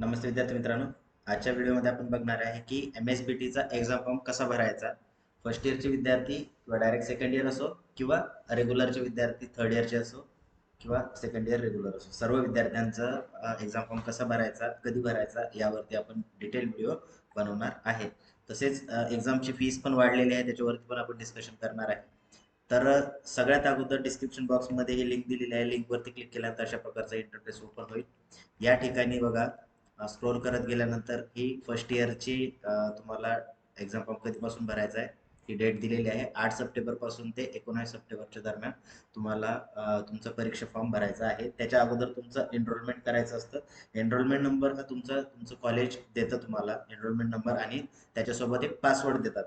नमस्ते विद्यार्थी मित्रांनो. आजच्या व्हिडिओमध्ये आपण बघणार आहे की एम एस बी टीचा एक्झाम फॉर्म कसा भरायचा? फर्स्ट इयरचे विद्यार्थी किंवा डायरेक्ट सेकंड इयर असो किंवा रेग्युलरचे विद्यार्थी थर्ड इयरचे असो किंवा सेकंड इयर रेग्युलर असो. सर्व विद्यार्थ्यांचा एक्झाम फॉर्म कसा भरायचा कधी भरायचा यावरती आपण डिटेल व्हिडिओ बनवणार आहे. तसेच एक्झामची फीस पण वाढलेली आहे त्याच्यावरती पण आपण डिस्कशन करणार आहे. तर सगळ्यात अगोदर डिस्क्रिप्शन बॉक्समध्ये ही लिंक दिलेली आहे. लिंकवरती क्लिक केल्यानंतर अशा प्रकारचा इंटरफेस ओपन होईल. या ठिकाणी बघा स्क्रोल करत गेल्यानंतर ही फर्स्ट इयरची तुम्हाला एक्झाम फॉर्म कधीपासून भरायचा आहे? ही डेट दिलेली आहे आठ सप्टेंबरपासून ते एकोणावीस सप्टेंबरच्या दरम्यान तुम्हाला तुमचा परीक्षा फॉर्म भरायचा आहे. त्याच्या अगोदर तुमचं एनरोलमेंट करायचं असतं. एनरोलमेंट नंबर हा तुमचा तुमचं कॉलेज देतं तुम्हाला. एनरोलमेंट नंबर आणि त्याच्यासोबत एक पासवर्ड देतात.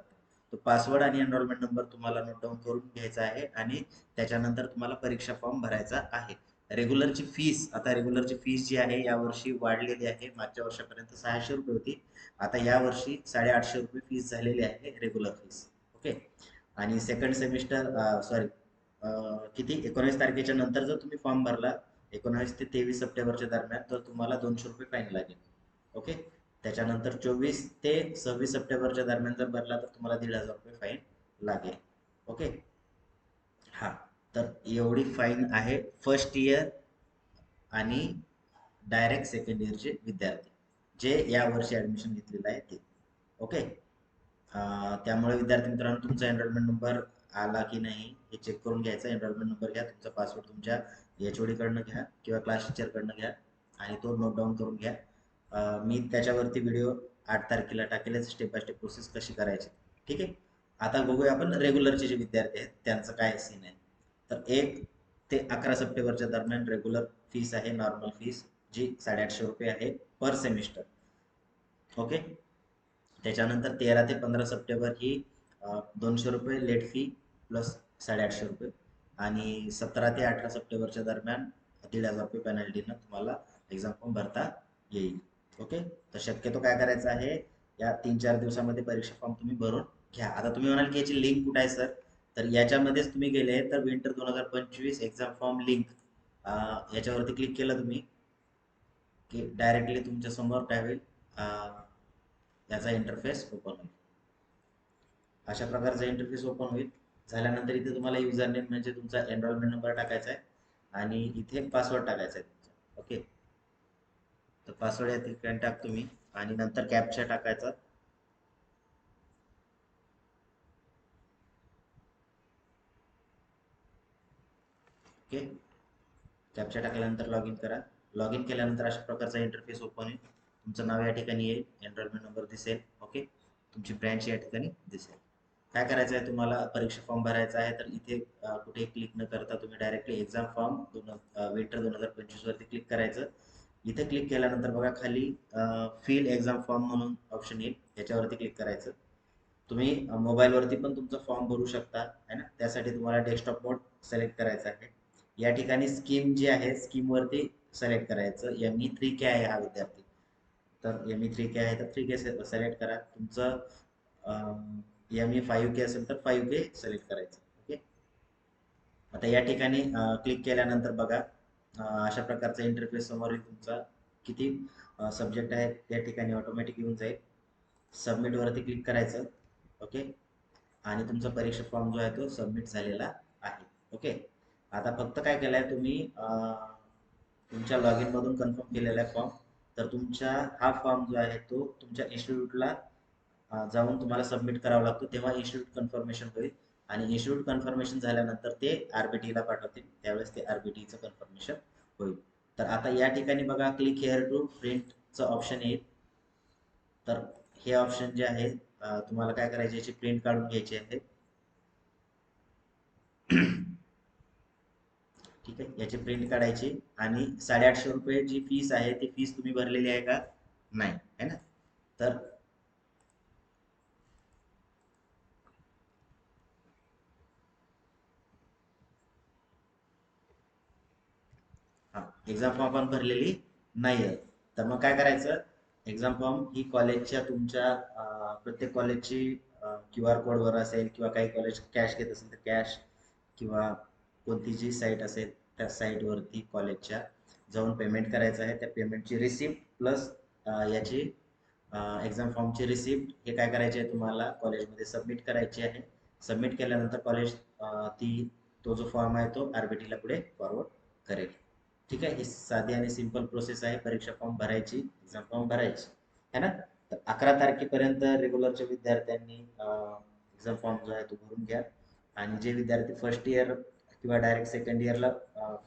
तो पासवर्ड आणि एनरोलमेंट नंबर तुम्हाला नोट डाऊन करून घ्यायचा आहे आणि त्याच्यानंतर तुम्हाला परीक्षा फॉर्म भरायचा आहे. रेग्युलरची फीस आता रेग्युलरची फीस जी आहे यावर्षी वाढलेली आहे. मागच्या वर्षापर्यंत सहाशे रुपये होती. आता यावर्षी साडेआठशे रुपये फीस झालेली आहे रेग्युलर फीस. ओके? आणि सेकंड सेमिस्टर सॉरी किती? एकोणीस तारखेच्या नंतर जर तुम्ही फॉर्म भरला एकोणावीस ते तेवीस सप्टेंबरच्या दरम्यान तर तुम्हाला दोनशे रुपये फाईन लागेल. ओके? त्याच्यानंतर चोवीस ते सव्वीस सप्टेंबरच्या दरम्यान जर भरला तर तुम्हाला दीड हजार रुपये फाईन लागेल. ओके? हां. तर एवढी फाईन आहे फर्स्ट इयर आणि डायरेक्ट सेकंड इयरचे विद्यार्थी जे या वर्षी ॲडमिशन घेतलेलं आहे ते. ओके त्यामुळे विद्यार्थी मित्रांनो तुमचा एनरोलमेंट नंबर आला की नाही हे चेक करून घ्यायचा. एनरोलमेंट नंबर घ्या तुमचा पासवर्ड तुमच्या एच कडनं घ्या किंवा क्लास टीचरकडनं घ्या आणि तो नोट डाऊन करून घ्या. मी त्याच्यावरती व्हिडिओ आठ तारखेला टाकेलच स्टेप बाय स्टेप प्रोसेस कशी करायची. ठीक आहे? आता बघूया आपण रेग्युलरचे जे विद्यार्थी आहेत त्यांचं काय सीन आहे. तर एक ते अकरा सप्टेंबरच्या दरम्यान रेग्युलर फीस आहे नॉर्मल फीस जी साडेआठशे रुपये आहे पर सेमिस्टर ओके त्याच्यानंतर तेरा ते पंधरा सप्टेंबर ही दोनशे रुपये लेट फी प्लस साडेआठशे रुपये. आणि सतरा ते अठरा सप्टेंबरच्या दरम्यान दीड हजार रुपये पेनल्टीनं तुम्हाला एक्झाम फॉर्म भरता येईल. ओके तर शक्यतो काय करायचं आहे या तीन चार दिवसामध्ये परीक्षा फॉर्म तुम्ही भरून घ्या. आता तुम्ही म्हणाल की याची लिंक कुठे आहे सर तर याच्यामध्येच तुम्ही गेले तर विंटर दोन हजार पंचवीस एक्झाम फॉर्म लिंक याच्यावरती क्लिक केलं तुम्ही. की डायरेक्टली तुमच्यासमोर काय होईल याचा इंटरफेस ओपन होईल. अशा प्रकारचा इंटरफेस ओपन होईल. झाल्यानंतर इथे तुम्हाला युजर नेम म्हणजे तुमचा एनरोलमेंट नंबर टाकायचा आहे आणि इथे पासवर्ड टाकायचा आहे तुमचा. ओके तर पासवर्ड या ठिकाणी टाक तुम्ही आणि नंतर कॅपचा टाकायचा. ओके? कॅप्चा टाकल्यानंतर लॉग इन करा. लॉग इन केल्यानंतर अशा प्रकारचा इंटरफेस ओपन होईल तुमचं नाव या ठिकाणी येईल एनरोलमेंट नंबर दिसेल. ओके? तुमची ब्रँच या ठिकाणी दिसेल. काय करायचं आहे तुम्हाला परीक्षा फॉर्म भरायचा आहे तर इथे कुठेही कुठे क्लिक न करता तुम्ही डायरेक्टली एक्झाम फॉर्म दोन विंटर दोन हजार पंचवीस वरती क्लिक करायचं. इथे क्लिक केल्यानंतर बघा खाली फील एक्झाम फॉर्म म्हणून ऑप्शन येईल. याच्यावरती क्लिक करायचं. तुम्ही मोबाईलवरती पण तुमचा फॉर्म भरू शकता. आहे ना? त्यासाठी तुम्हाला डेस्कटॉप मोड सिलेक्ट करायचा आहे. या ठिकाणी स्कीम जी आहे स्कीम वरती सिलेक्ट करायचं. एम ई थ्री के आहे हा विद्यार्थी. तर एम ई थ्री के आहे तर थ्री के सिलेक्ट करा. तुमचं एम ई फाईव्ह के असेल तर फाईव्ह के सिलेक्ट करायचं. ओके आता या ठिकाणी क्लिक केल्यानंतर बघा अशा प्रकारचा इंटरफेस समोरही तुमचा किती सब्जेक्ट आहेत त्या ठिकाणी ऑटोमॅटिक येऊन जाईल. सबमिटवरती क्लिक करायचं. ओके आणि तुमचा परीक्षा फॉर्म जो आहे तो सबमिट झालेला आहे. ओके आता फक्त काय केलं आहे तुम्ही तुमच्या लॉग मधून कन्फर्म केलेला आहे फॉर्म तर तुमच्या हा फॉर्म जो आहे तो तुमच्या इन्स्टिट्यूटला जाऊन तुम्हाला सबमिट करावा लागतो. तेव्हा इन्स्टिट्यूट कन्फर्मेशन होईल. आणि इन्स्टिट्यूट कन्फर्मेशन झाल्यानंतर ते आरबीटीला पाठवतील. त्यावेळेस ते आरबीटीचं कन्फर्मेशन होईल. तर आता या ठिकाणी बघा क्लिक हेअर टू प्रिंटचं ऑप्शन येईल. तर हे ऑप्शन जे आहे तुम्हाला काय करायचे याची प्रिंट काढून घ्यायची आहे. ठीक आहे? याची प्रिंट काढायची आणि साडेआठशे रुपये जी फीस आहे ती फीस तुम्ही भरलेली आहे का? नाही. है ना? तर हा एक्झाम फॉर्म आपण भरलेली नाही आहे तर मग काय करायचं? एक्झाम फॉर्म ही कॉलेजच्या तुमच्या प्रत्येक कॉलेजची क्यू आर कोडवर असेल किंवा काही कॉलेज कॅश घेत असेल तर कॅश किंवा कोणती जी साईट असेल त्या साईटवरती कॉलेजच्या जाऊन पेमेंट करायचं आहे. त्या पेमेंटची रिसिप्ट प्लस याची एक्झाम फॉर्मची रिसिप्ट हे काय करायचे आहे तुम्हाला? कॉलेजमध्ये सबमिट करायची आहे. सबमिट केल्यानंतर कॉलेज ती तो जो फॉर्म आहे तो आर बी टीला पुढे फॉरवर्ड करेल. ठीक आहे? ही साधी आणि सिंपल प्रोसेस आहे. परीक्षा फॉर्म भरायची एक्झाम फॉर्म भरायची. है ना? तर अकरा तारखेपर्यंत रेग्युलरच्या विद्यार्थ्यांनी एक्झाम फॉर्म जो आहे तो भरून घ्या. आणि जे विद्यार्थी फर्स्ट इयर किंवा डायरेक्ट सेकंड इयरला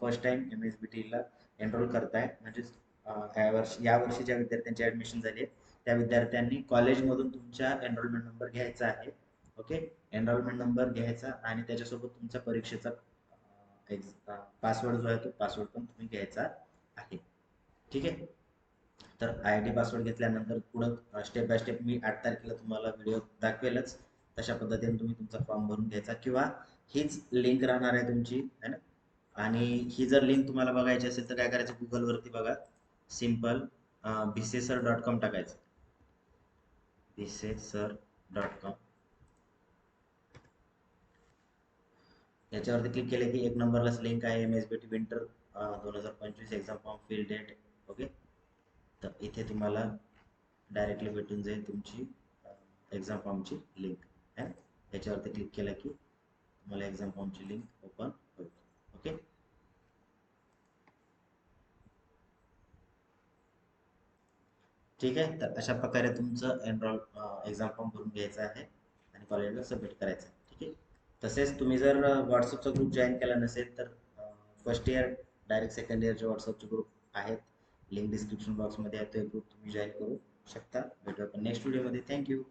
first time M S B टीला एनरोल करताय. म्हणजेच अं, या या वर्षी ज्या विद्यार्थ्यांची ऍडमिशन झाली आहे त्या विद्यार्थ्यांनी कॉलेजमधून तुमच्या एनरोलमेंट नंबर घ्यायचा आहे. ओके एनरोलमेंट नंबर घ्यायचा आणि त्याच्यासोबत तुमचा परीक्षेचा पासवर्ड जो आहे तो पासवर्ड पण तुम्ही घ्यायचा आहे. ठीक आहे? तर आय डी पासवर्ड घेतल्यानंतर पुढं स्टेप बाय स्टेप मी आठ तारखेला तुम्हाला व्हिडिओ दाखवेलच. तशा पद्धतीने तुम्ही तुमचा फॉर्म भरून घ्यायचा किंवा हीच लिंक राहणार आहे तुमची है ना? आणि ही जर लिंक तुम्हाला बघायची असेल तर काय करायचं? गुगलवरती बघा. सिंपल भिसेसर डॉट कॉम टाकायचं. भिसेसर डॉट कॉम याच्यावरती क्लिक केले की एक नंबरलाच लिंक आहे M S B T winter दोन हजार पंचवीस exam form fill date okay तर इथे तुम्हाला डायरेक्टली भेटून जाईल तुमची एक्झाम फॉर्मची लिंक आहे याच्यावरती क्लिक केलं की तुम्हाला एक्झाम फॉर्मची लिंक ओपन होईल ओके ठीक आहे? तर अशा प्रकारे तुमचं एनरोल एक्झाम फॉर्म भरून घ्यायचं आहे आणि कॉलेजला सबमिट करायचं आहे. ठीक आहे? तसेच तुम्ही जर व्हॉट्सअपचा ग्रुप जॉईन केला नसेल तर फर्स्ट इयर डायरेक्ट सेकंड इयरचे व्हॉट्सअपचे ग्रुप आहेत लिंक डिस्क्रिप्शन बॉक्समध्ये आहे तो ग्रुप तुम्ही जॉईन करू शकता. भेटू आपण नेक्स्ट व्हिडिओमध्ये थँक्यू